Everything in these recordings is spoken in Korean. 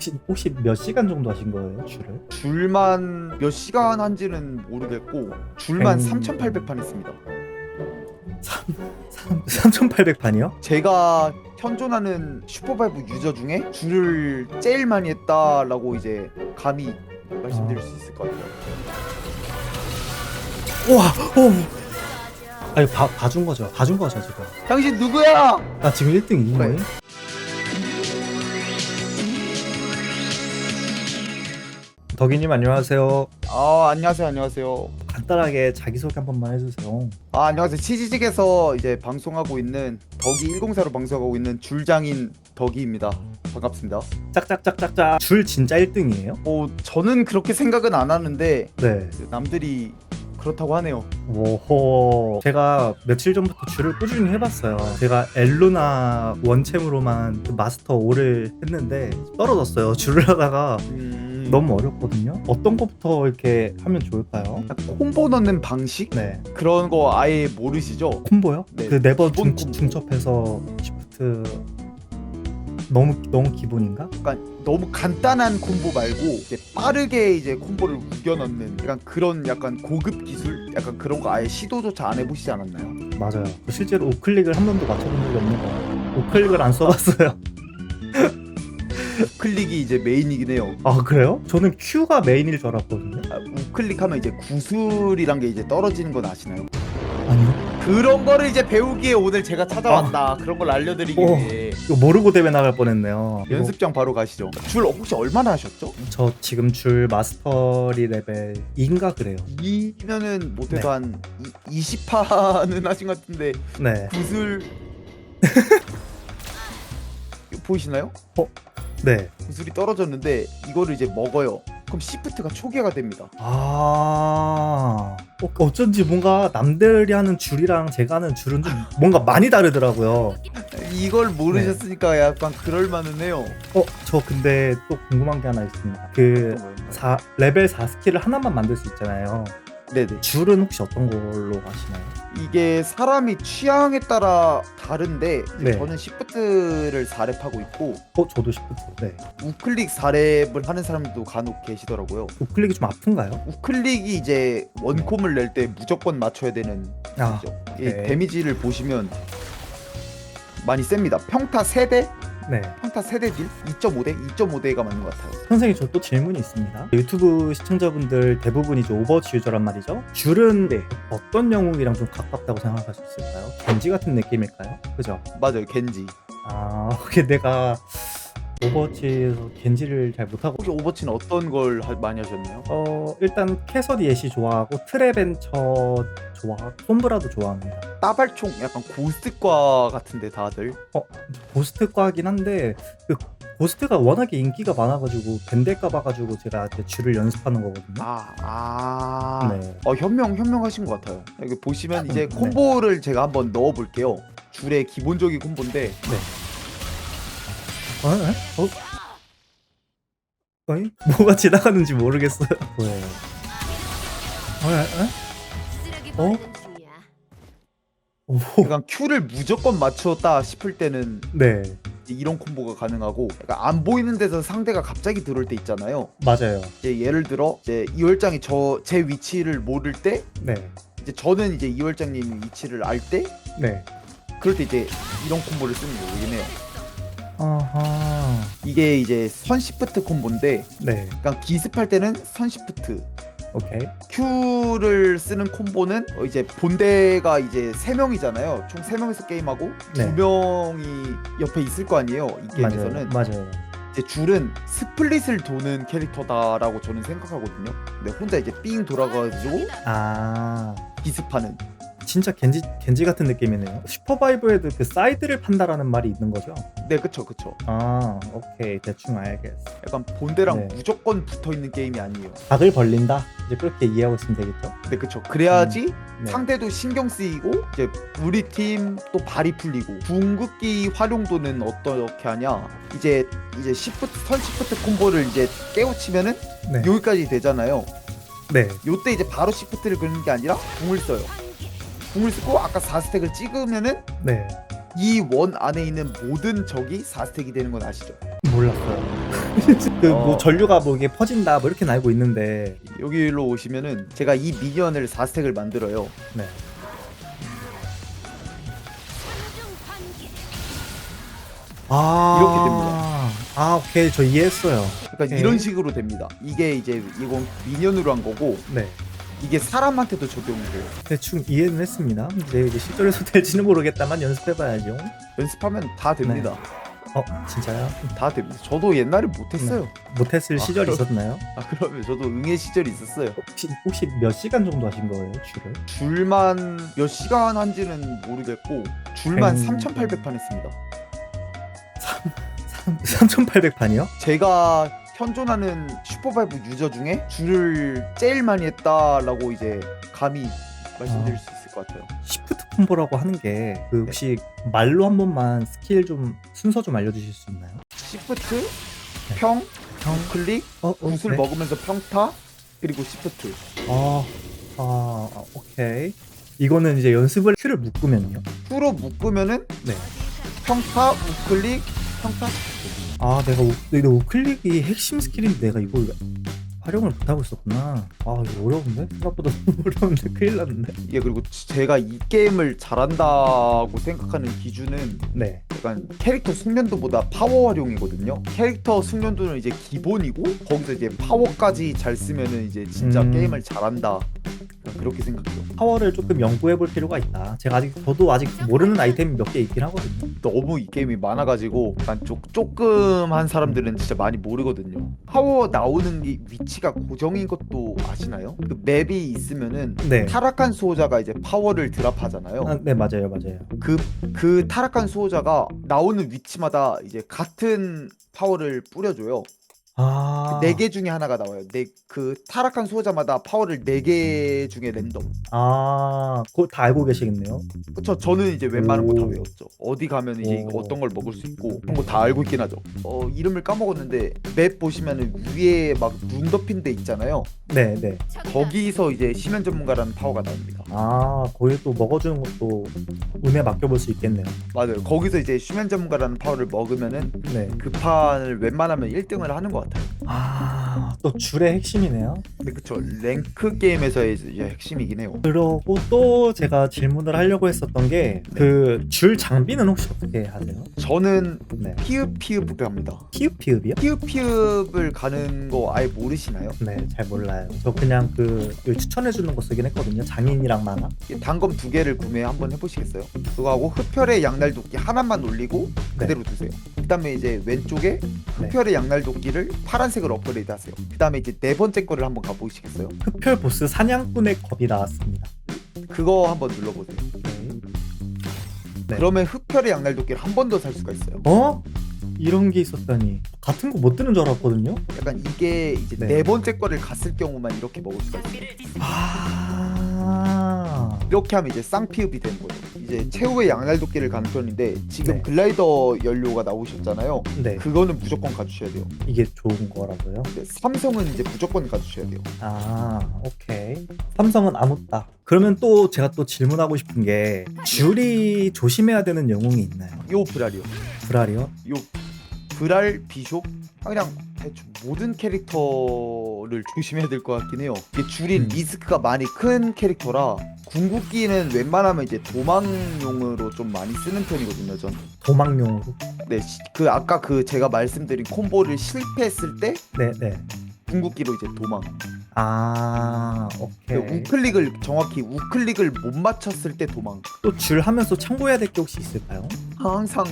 혹시 혹시 몇 시간 정도 하신 거예요 줄을? 줄만 몇 시간 한지는 모르겠고 줄만 음. 3,800판 했습니다. 3,800판이요? 제가 현존하는 슈퍼바이브 유저 중에 줄을 제일 많이 했다라고 이제 감히 말씀드릴 수 있을 것 같아요. 우와! 오! 아니 봐, 봐준 거죠? 봐준 거죠 지금? 당신 누구야? 나 지금 1등인 거예요? 덕이님 안녕하세요. 아 안녕하세요 안녕하세요. 간단하게 자기소개 한 번만 해주세요. 아 안녕하세요 치즈직에서 이제 방송하고 있는 덕이 104로 방송하고 있는 줄장인 덕이입니다. 반갑습니다. 짝짝짝짝짝. 줄 진짜 1등이에요? 뭐 저는 그렇게 생각은 안 하는데 네. 남들이 그렇다고 하네요. 오호. 제가 며칠 전부터 줄을 꾸준히 해봤어요. 제가 엘루나 원챔으로만 그 마스터 5를 했는데 떨어졌어요. 줄을 하다가 음, 너무 어렵거든요. 어떤 것부터 이렇게 하면 좋을까요? 콤보 넣는 방식 네. 그런 거 아예 모르시죠? 콤보요? 네, 그 네번 기본 중, 콤보. 중첩해서 시프트 너무 너무 기본인가? 약간 너무 간단한 콤보 말고 이제 빠르게 이제 콤보를 우겨 넣는 약간 그런 약간 고급 기술 약간 그런 거 아예 시도조차 안 해보시지 않았나요? 맞아요. 저 실제로 우클릭을 한 번도 맞춰본 적이 없는 거예요. 우클릭을 안 써봤어요. 우클릭이 이제 메인이긴 해요. 아 그래요? 저는 Q가 메인일 줄 알았거든요. 아, 우클릭하면 이제 구슬이란 게 이제 떨어지는 건 아시나요? 아니요. 그런 거를 이제 배우기에 오늘 제가 찾아왔다. 그런 걸 알려드리기 오. 위해 이거 모르고 대회 나갈 뻔했네요. 이거 연습장 바로 가시죠. 줄 혹시 얼마나 하셨죠? 저 지금 줄 마스터리 레벨 2인가 그래요. 이면은 못해도 네. 한 20파는 하신 것 같은데 네. 구슬 이거 보이시나요? 네. 구슬이 떨어졌는데 이거를 이제 먹어요. 그럼 시프트가 초기화가 됩니다. 아 어, 어쩐지 뭔가 남들이 하는 줄이랑 제가 하는 줄은 좀 뭔가 많이 다르더라고요. 이걸 모르셨으니까 네. 약간 그럴 만은 해요. 어, 저 근데 또 궁금한 게 하나 있습니다. 그 어떤 거예요? 4, 레벨 4 스킬을 하나만 만들 수 있잖아요. 네네. 줄은 혹시 어떤 걸로 하시나요? 이게 사람이 취향에 따라 다른데 네. 저는 시프트를 4렙 하고 있고 어, 저도 시프트. 네. 우클릭 4렙을 하는 사람들도 간혹 계시더라고요. 우클릭이 좀 아픈가요? 우클릭이 이제 원콤을 낼 때 무조건 맞춰야 되는 아. 이 오케이. 데미지를 보시면 많이 셉니다. 평타 3대, 네. 평타 3대 딜 2.5대, 2.5대가 맞는 것 같아요. 선생님 저 또 질문이 있습니다. 유튜브 시청자분들 대부분이 이제 오버워치 유저란 말이죠. 줄은 네. 어떤 영웅이랑 좀 가깝다고 생각할 수 있을까요? 겐지 같은 느낌일까요? 그죠? 맞아요, 겐지. 아, 그게 내가 오버워치에서 겐지를 잘 못하고 혹시 오버치는 어떤 걸 하- 많이 하셨나요? 어 일단 캐서디 예시 좋아하고 트레벤처 좋아하고 솜브라도 좋아합니다. 따발총 약간 고스트과 같은데 다들 고스트과긴 한데 그 고스트가 워낙에 인기가 많아가지고 밴델까 봐가지고 제가 이제 줄을 연습하는 거거든요. 아, 아. 네. 어, 현명 현명하신 것 같아요. 여기 보시면 이제 네. 콤보를 제가 한번 넣어 볼게요. 줄의 기본적인 콤보인데 어? 어? 어? 뭐가 지나가는지 모르겠어요. 뭐예요? 어? 어? 어? 오, 약간 Q를 무조건 맞췄다 싶을 때는 네, 이제 이런 콤보가 가능하고 약간 안 보이는 데서 상대가 갑자기 들어올 때 있잖아요. 맞아요. 이제 예를 들어 이제 이월장이 저 제 위치를 모를 때 네, 이제 저는 이제 이월장님 위치를 알 때 네. 그럴 때 이제 이런 콤보를 쓰는 거긴 해요. 아하, 이게 이제 선시프트 콤보인데 네, 약간 기습할 때는 선시프트 오케이. Q를 쓰는 콤보는 어, 이제 본대가 이제 세 명이잖아요. 총세 명이서 게임하고 네. 두 명이 옆에 있을 거 아니에요. 이 맞아요, 게임에서는 맞아요. 이제 줄은 스플릿을 도는 캐릭터다라고 저는 생각하거든요. 근데 혼자 이제 삥 돌아가지고 아, 기습하는. 진짜 겐지 겐지 같은 느낌이네요. 슈퍼바이브에도 그 사이드를 판다라는 말이 있는 거죠? 네, 그쵸, 그쵸. 아, 오케이 대충 알겠어. 약간 본대랑 네. 무조건 붙어 있는 게임이 아니에요. 각을 벌린다. 이제 그렇게 이해하고 있으면 되겠죠? 네, 그쵸. 그래야지 네. 상대도 신경 쓰이고 이제 우리 팀 또 발이 풀리고 궁극기 활용도는 어떻게 하냐? 이제 이제 시프트 선 시프트 콤보를 이제 깨우치면은 네. 여기까지 되잖아요. 네. 요때 이제 바로 시프트를 긁는 게 아니라 궁을 써요. 궁을 쓰고 아까 4스택을 찍으면은 네. 이 원 안에 있는 모든 적이 4스택이 되는 건 아시죠? 몰랐어요. 그뭐 어. 전류가 뭐 이게 퍼진다 뭐 이렇게 알고 있는데 여기로 오시면은 제가 이 미니언을 4스택을 만들어요. 네. 아 이렇게 됩니다. 아 오케이 저 이해했어요. 그러니까 오케이. 이런 식으로 됩니다. 이게 이제 이건 미니언으로 한 거고 네. 이게 사람한테도 적용이 돼요. 대충 이해는 했습니다. 이제 이제 실전에서 될지는 모르겠다만 연습해봐야죠. 연습하면 다 됩니다. 어 진짜요? 다 됩니다. 저도 옛날에 못했어요. 못했을 아, 시절이 그럼- 있었나요? 아 그러면 저도 응애 시절이 있었어요. 혹시 혹시 몇 시간 정도 하신 거예요 줄을? 줄만 몇 시간 한지는 모르겠고 줄만 음. 3,800판 했습니다. 3,800판이요? 제가 현존하는 슈퍼바이브 유저 중에 줄을 제일 많이 했다라고 이제 감히 말씀드릴 아. 수 있을 것 같아요. 시프트 콤보라고 하는 게 그 혹시 말로 한 번만 스킬 좀 순서 좀 알려주실 수 있나요? 시프트, 평, 클릭, 어, 구슬 네. 먹으면서 평타, 그리고 시프트. 아, 아, 아, 오케이. 이거는 이제 연습을 큐를 묶으면요. 후로 묶으면은 네. 평타, 우클릭, 평타, 시프트. 아, 내가 우, 근데 우클릭이 핵심 스킬인데 내가 이걸 활용을 못하고 있었구나. 아, 이거 어려운데? 생각보다 너무 어려운데 큰일 났는데. 이게 그리고 제가 이 게임을 잘한다고 생각하는 기준은 네. 약간 캐릭터 숙련도보다 파워 활용이거든요. 캐릭터 숙련도는 이제 기본이고 거기서 이제 파워까지 잘 쓰면은 이제 진짜 음. 게임을 잘한다. 그렇게 생각해요. 파워를 조금 연구해 볼 필요가 있다. 제가 아직 저도 아직 모르는 아이템이 몇 개 있긴 하거든요. 너무 이 게임이 많아가지고 약간 조, 조금 한 사람들은 진짜 많이 모르거든요. 파워 나오는 게 위치가 고정인 것도 아시나요? 그 맵이 있으면은 네. 타락한 수호자가 이제 파워를 드랍하잖아요. 아, 네, 맞아요. 맞아요. 그, 그 타락한 수호자가 나오는 위치마다 이제 같은 파워를 뿌려줘요. 아. 네개 중에 하나가 나와요. 네, 그 타락한 수호자마다 파워를 네개 중에 랜덤. 아, 그거 다 알고 계시겠네요. 그쵸? 저는 이제 웬만한 거 다 오. 외웠죠. 어디 가면 이제 오. 어떤 걸 먹을 수 있고 그런 거 다 알고 있긴 하죠. 어 이름을 까먹었는데 맵 보시면은 위에 막 눈 덮인 데 있잖아요. 네, 네. 거기서 이제 심연 전문가라는 파워가 나옵니다. 아, 거기 또 먹어주는 것도 운에 맡겨볼 수 있겠네요. 맞아요. 거기서 이제 심연 전문가라는 파워를 먹으면은 네. 그 판을 웬만하면 1등을 하는 것 같아요. 아, 또 줄의 핵심이네요. 근데 그쵸 랭크 게임에서의 이제 핵심이긴 해요. 그러고 또 제가 질문을 하려고 했었던 게 그 줄 장비는 혹시 어떻게 하세요? 저는 네. 피읍 피읍 갑니다. 피읍 피읍이요? 피읍 피읍을 가는 거 아예 모르시나요? 네, 잘 몰라요. 저 그냥 그 추천해 주는 거 쓰긴 했거든요. 장인이랑 만화. 단검 두 개를 구매 한번 해보시겠어요? 그거 하고 흡혈의 양날 도끼 하나만 올리고 그대로 두세요. 그다음에 이제 왼쪽에 네. 흡혈의 양날 도끼를 파란색으로 업그레이드 하세요. 그 다음에 이제 네 번째 거를 한번 가보시겠어요? 흡혈 보스 사냥꾼의 겁이 나왔습니다. 그거 한번 눌러보세요. 네. 네. 그러면 흡혈의 양날 도끼를 한 번 더 살 수가 있어요. 어? 이런 게 있었다니. 같은 거 못 드는 줄 알았거든요. 약간 이게 이제 네. 네, 번째 거를 갔을 경우만 이렇게 먹을 수가 있어요. 아. 이렇게 하면 이제 쌍피읍이 되는 거예요. 이제 최후의 양날도끼를 가는 편인데 지금 네. 글라이더 연료가 나오셨잖아요. 네. 그거는 무조건 가주셔야 돼요. 이게 좋은 거라고요? 근데 삼성은 이제 무조건 가주셔야 돼요. 아, 오케이. 삼성은 아무따. 그러면 또 제가 또 질문하고 싶은 게 줄이 조심해야 되는 영웅이 있나요? 요 브랄이요. 브라리요? 요 브랄 비숍 아, 그냥 대충 모든 캐릭터 를 조심해야 될 것 같긴 해요. 이게 줄인 음. 리스크가 많이 큰 캐릭터라 궁극기는 웬만하면 이제 도망용으로 좀 많이 쓰는 편이거든요. 전. 도망용으로. 네, 시- 그 아까 그 제가 말씀드린 콤보를 실패했을 때 네, 네. 궁극기로 이제 도망. 아, 그 오케이. 우클릭을 정확히 우클릭을 못 맞췄을 때 도망. 또 줄 하면서 참고해야 될 게 혹시 있을까요? 항상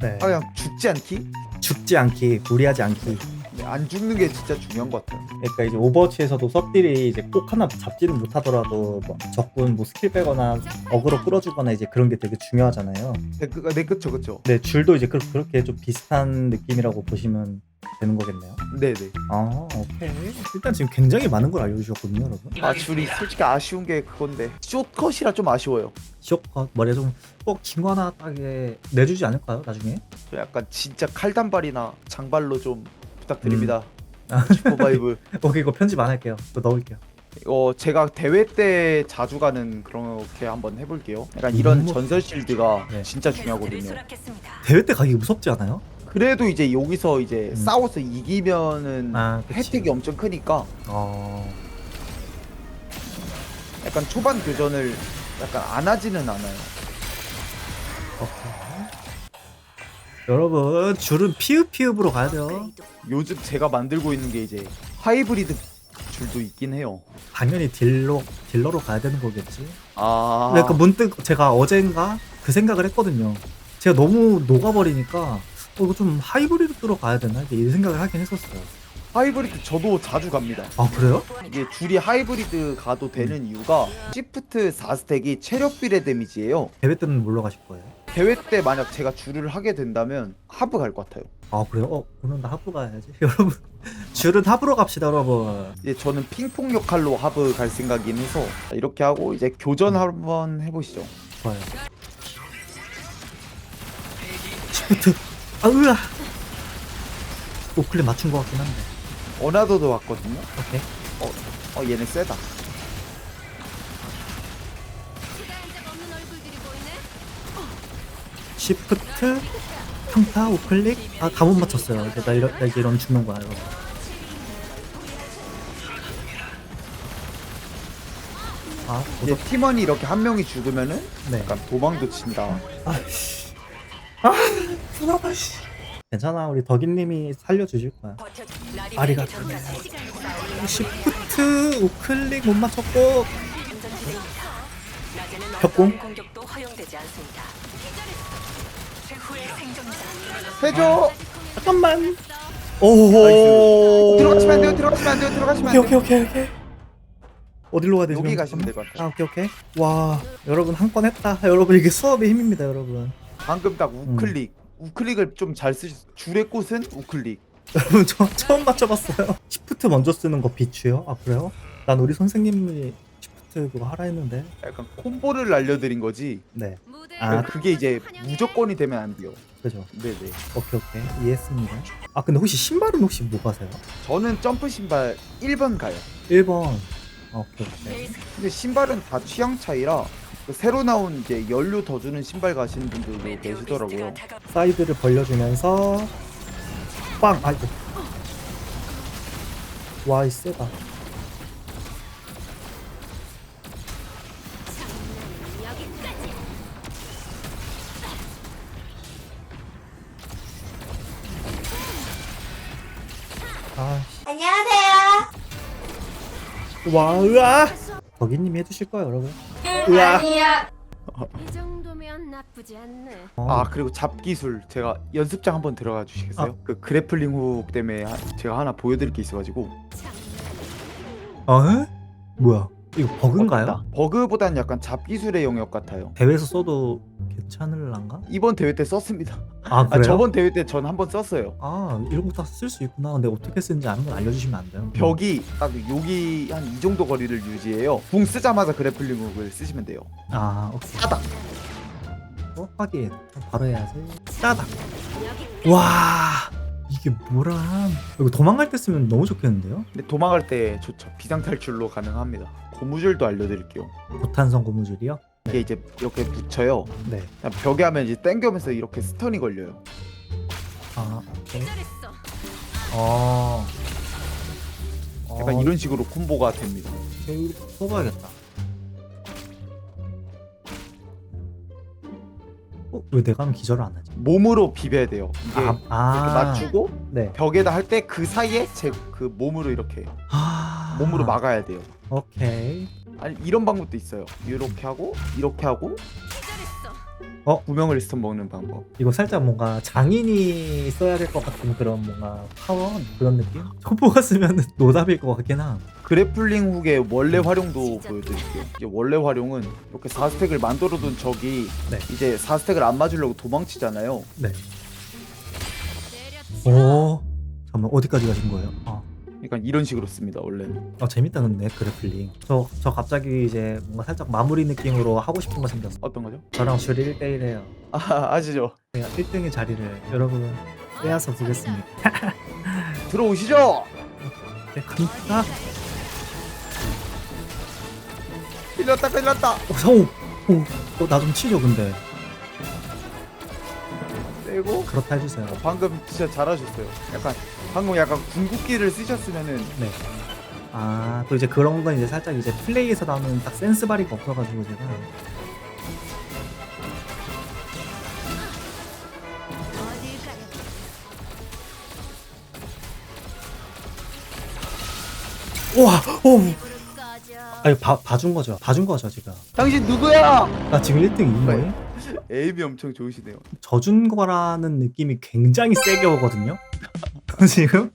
네. 아, 그냥 죽지 않기. 죽지 않기, 무리하지 않기. 네, 안 죽는 게 진짜 중요한 것 같아요. 그러니까 이제 오버워치에서도 섭들이 이제 꼭 하나 잡지는 못하더라도 뭐 적군 뭐 스킬 빼거나 어그로 끌어주거나 이제 그런 게 되게 중요하잖아요. 네, 그, 네 그쵸 그쵸. 네, 줄도 이제 그, 그렇게 좀 비슷한 느낌이라고 보시면 되는 거겠네요. 네네. 아, 오케이. 일단 지금 굉장히 많은 걸 알려주셨거든요, 여러분. 아 줄이 솔직히 아쉬운 게 그건데 숏컷이라 좀 아쉬워요. 쇼컷 머리에 좀꼭 긴거 하나 딱에 내주지 않을까요, 나중에? 저 약간 진짜 칼단발이나 장발로 좀 부탁드립니다. 아. 슈퍼바이브. 오케이, 이거 편집 안 할게요. 또 넣을게요. 어 제가 대회 때 자주 가는 그렇게 한번 해볼게요. 약간 이런 음. 전설 실드가 네. 진짜 중요하거든요. 대회 때 가기 무섭지 않아요? 그래도 이제 여기서 이제 음. 싸워서 이기면은 아, 그치. 혜택이 엄청 크니까 어. 약간 초반 교전을 약간 안 하지는 않아요. 여러분 줄은 피읍피읍으로 가야 돼요. 요즘 제가 만들고 있는 게 이제 하이브리드 줄도 있긴 해요. 당연히 딜러 딜러로 가야 되는 거겠지. 아, 근데 그 문득 제가 어젠가 그 생각을 했거든요. 제가 너무 녹아버리니까 어, 이거 좀 하이브리드로 가야 되나 이렇게 이 생각을 하긴 했었어요. 하이브리드 저도 자주 갑니다. 아 그래요? 이게 줄이 하이브리드 가도 되는 이유가 시프트 4스택이 체력 비례 데미지예요. 대회 때는 물러 가실 거예요. 대회 때 만약 제가 줄을 하게 된다면 하브 갈 것 같아요. 아 그래요? 어 오늘 나 하부 가야지. 여러분 줄은 하부로 갑시다 여러분. 이제 저는 핑퐁 역할로 하브 갈 생각이긴 해서 이렇게 하고 이제 교전 한번 해보시죠. 좋아요. 시프트. 아 으아. 오클릭 맞춘 것 같긴 한데. 어나더도 왔거든요. 오케이. 어 얘네 세다. 시프트 평타 우클릭 아 다 못 맞췄어요 이제 나 이런 나 이제 이런 죽는 거야 이거 아 이제 팀원이 이렇게 한 명이 죽으면은 네 약간 도망도 친다. 아씨 아 불안하 씨 괜찮아 우리 덕인님이 살려주실 거야 아리가 시프트 우클릭 못 맞췄고 생존자. 해줘. 잠깐만 오호 들어가시면 안 돼요. 들어가시면 안 돼요. 들어가시면 안 오케이 돼요. 오케이 오케이 오케이 어디로 가야 되지? 여기? 가시면 될것 같아요. 아 오케이 오케이 와 여러분 한 건 했다 여러분 이게 수업의 힘입니다 여러분 방금 딱 음. 우클릭. 우클릭을 좀 잘 쓰시. 줄의 꽃은 우클릭. 여러분 저 처음 맞춰봤어요 시프트 먼저 쓰는 거 비추요? 아 그래요? 난 우리 선생님이 시프트 그거 하라 했는데 약간 콤보를 알려드린 거지. 네 아. 그게 이제 무조건이 되면 안 돼요. 그죠 네네. 오케이 오케이 이해했습니다 아 근데 혹시 신발은 혹시 뭐 가세요? 저는 점프 신발 1번 가요. 1번 오케이 오케이 근데 신발은 다 취향 차이라 그 새로 나온 이제 연료 더 주는 신발 가시는 분들도 계시더라고요. 사이드를 벌려주면서 빵 아이고 와이 세다 아, 안녕하세요. 와, 으아! 덕이님이 해주실 거예요, 여러분. 으아! 아니요. 이 정도면 나쁘지 않네. 어, 아 그리고 잡기술 제가 연습장 한번 들어가 주시겠어요? 아. 그 그래플링 훅 때문에 하- 제가 하나 보여드릴 게 있어가지고 어? 에? 뭐야? 이거 버그인가요? 버그보단 약간 잡기술의 영역 같아요. 대회에서 써도 괜찮을란가? 이번 대회 때 썼습니다. 아, 아 그래요? 저번 대회 때 전 한 번 썼어요. 아, 이런 거 다 쓸 수 있구나. 근데 어떻게 쓰는지 한번 알려주시면 안 돼요? 벽이 딱 여기 한 이 정도 거리를 유지해요. 궁 쓰자마자 그래플링 훅을 쓰시면 돼요. 아, 오케이. 따닥. 어, 하긴. 바로 해야지. 따닥. 와, 이게 뭐람. 이거 도망갈 때 쓰면 너무 좋겠는데요? 근데 도망갈 때 좋죠. 비상 탈출로 가능합니다. 고무줄도 알려드릴게요. 고탄성 고무줄이요? 이게 이제 이렇게 붙여요. 네. 그냥 벽에 하면 이제 당겨면서 이렇게 스턴이 걸려요. 아, 오케이. 잘했어. 어. 약간 어, 이런 식으로 콤보가 됩니다. 이거 써봐야겠다. 어, 왜 내가 하면 기절을 안 하지? 몸으로 비벼야 돼요. 이게 아, 이렇게 아. 맞추고 네. 벽에다 할 때 그 사이에 제 그 몸으로 이렇게 아. 몸으로 막아야 돼요. 오케이. 아니 이런 방법도 있어요. 이렇게 하고 이렇게 하고 잘했어. 구명을 스턴 먹는 방법. 이거 살짝 뭔가 장인이 써야 될 것 같은 그런 뭔가 파워 그런 느낌? 초보가 쓰면 노답일 것 같긴 함. 그래플링 훅의 원래 활용도 보여드릴게요. 이제 원래 활용은 이렇게 4스택을 만들어둔 적이 네. 이제 4스택을 안 맞으려고 도망치잖아요. 네. 오. 잠깐만 어디까지 가신 거예요? 아, 그러니까 이런 식으로 씁니다 원래는. 어, 재밌다 근데 그래플링. 저, 저 갑자기 이제 뭔가 살짝 마무리 느낌으로 하고 싶은 거 생겼어. 어떤 거죠? 저랑 줄이 1대1 해요. 아 아시죠? 제가 1등의 자리를 여러분 빼앗아 보겠습니다. 들어오시죠. 네, 갑니다. 끌렸다 끌렸다. 어, 성우. 오, 어, 나좀 치죠 근데. 빼고 그렇다 해주세요. 방금 진짜 잘하셨어요. 약간 방금 약간 궁극기를 쓰셨으면은 네. 아, 또 이제 그런 건 이제 살짝 이제 플레이에서 나오는 딱 센스 발휘가 없어가지고 제가. 우와, 오. 아니 봐 봐준 거죠. 봐준 거죠 지금. 당신 누구야? 나 지금 1등인 거예요? 에임이 엄청 좋으시네요. 져준 거라는 느낌이 굉장히 세게 오거든요. 지금?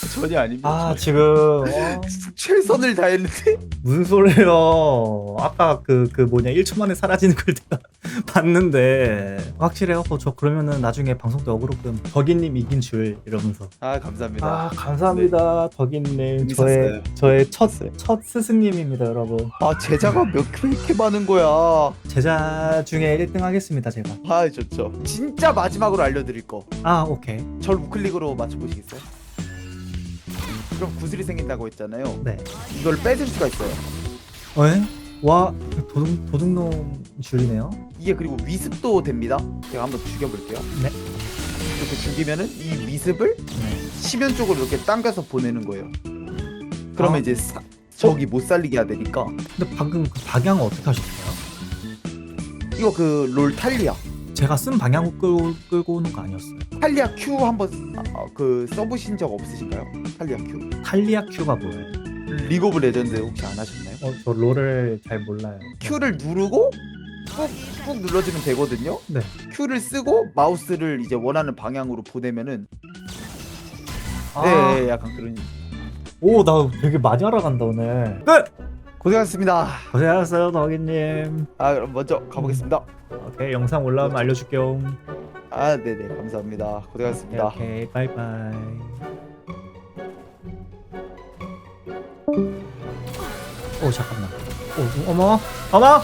전혀 아닙니다. 아 지금 어, 최선을 다했는데 무슨 소리예요? 아까 그 그 뭐냐 1초 만에 사라지는 걸 내가 봤는데 확실해요. 어, 저 그러면은 나중에 방송 때 어그로 끄면 덕이님 이긴 줄 이러면서. 아 감사합니다. 아 감사합니다 덕이님 재밌었어요. 저의 저의 첫 첫 스승님입니다 여러분. 아 제자가 몇개 이렇게 많은 거야. 제자 중에 1등 하겠습니다 제가. 아 좋죠. 진짜 마지막으로 알려드릴 거. 아 오케이. 절 우클릭으로 맞춰보시겠어요? 그럼 구슬이 생긴다고 했잖아요. 네. 이걸 뺏을 수가 있어요. 에? 와 도둑 도둑놈 줄이네요. 이게 그리고 위습도 됩니다. 제가 한번 죽여볼게요. 네. 이렇게 죽이면은 이 위습을 네. 시면 쪽으로 이렇게 당겨서 보내는 거예요. 그러면 아. 이제 사- 적이 못 살리게 해야 되니까 근데 방금 그 방향을 어떻게 하셨어요? 이거 그 롤 탈리아 제가 쓴 방향을 끌고, 끌고 오는 거 아니었어요? 탈리아 Q 한번 아, 아, 그 써보신 적 없으신가요? 탈리아 Q 탈리아 큐가 뭐예요? 리그 오브 레전드 혹시 안 하셨나요? 어, 저 롤을 잘 몰라요. Q를 누르고 꾹 꾹 눌러주면 되거든요. 네. Q를 쓰고 마우스를 이제 원하는 방향으로 보내면은 아, 네 약간 그런 오, 나 되게 많이 알아간다 오늘. 끝. 고생하셨습니다. 고생하셨어요, 덕이님. 아 그럼 먼저 가보겠습니다. 오케이, 영상 올라오면 알려줄게요. 아 네네 감사합니다. 고생하셨습니다. 오케이, 바이바이. 오, 잠깐만. 오, 어머, 어머.